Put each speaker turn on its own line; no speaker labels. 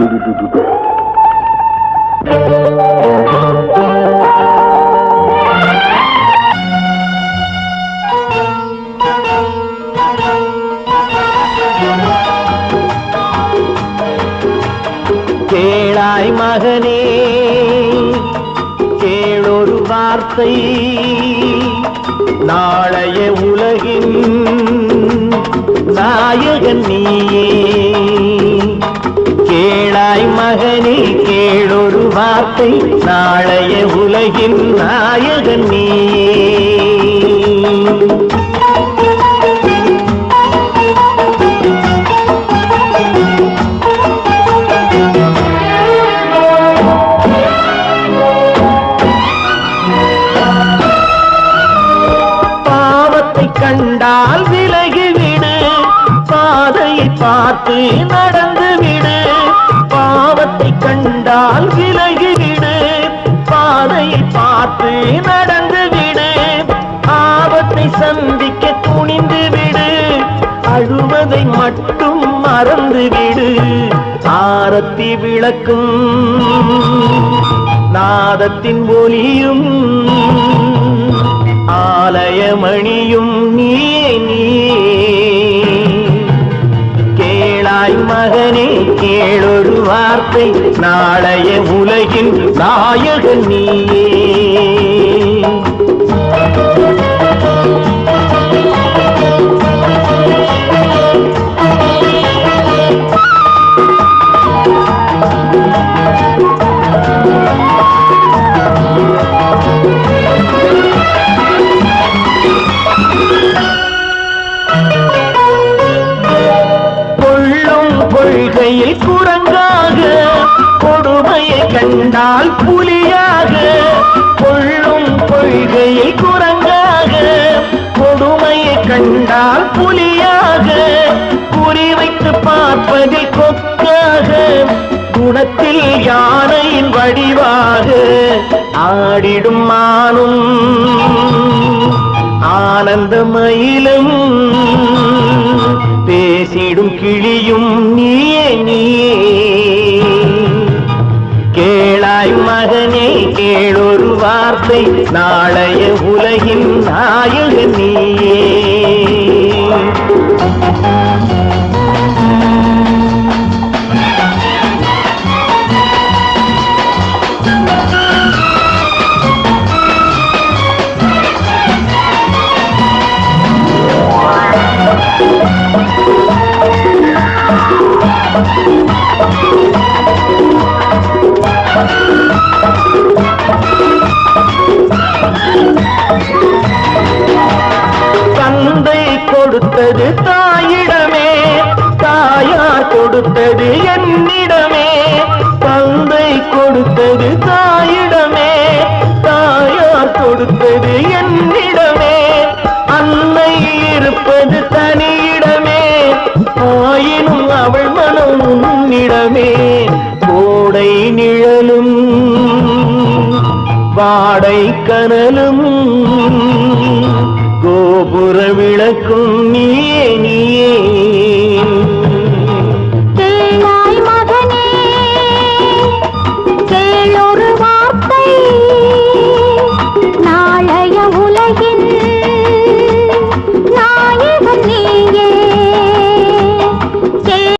கேளாய் மகனே கேளொரு வார்த்தை. நாளைய உலகின் நாயகன் நீயே. கேளாய் மகனே கேளொரு வார்த்தை. நாளைய உலகின் நாயகன் நீயே பாவத்தை கண்டால் விலகி பாதையை பார்த்து நடந்துவிடு பாவத்தை கண்டால் விலகிவிடு பாதையை பார்த்து நடந்துவிடு ஆபத்தை சந்திக்க துணிந்துவிடு அழுவதை மட்டும் மறந்துவிடு ஆரத்தி விளக்கும் நாதத்தின் ஒலியும் ஆலயமணியும் நீயே நீ. மகனே கேளொரு வார்த்தை நாளைய உலகின் நாயகன் நீயே. கண்டால் புலியாக கொள்ளும் கொள்கையில் குரங்காக கொடுமையை கண்டால் புலியாக குறிவைத்து பார்ப்பதில் கொக்காக குணத்தில் யானையின் வடிவாக ஆடிடும் மானும். ஆனந்த மயிலும் பேசிடும் கிளியும் நீயே நீ. மகனே கேளொரு வார்த்தை நாளைய உலகின் நாயகன் நீயே Thank you. தந்தை கொடுத்தது தாயிடமே. வாடை கோபுர விளக்கும் நீயே நீயே.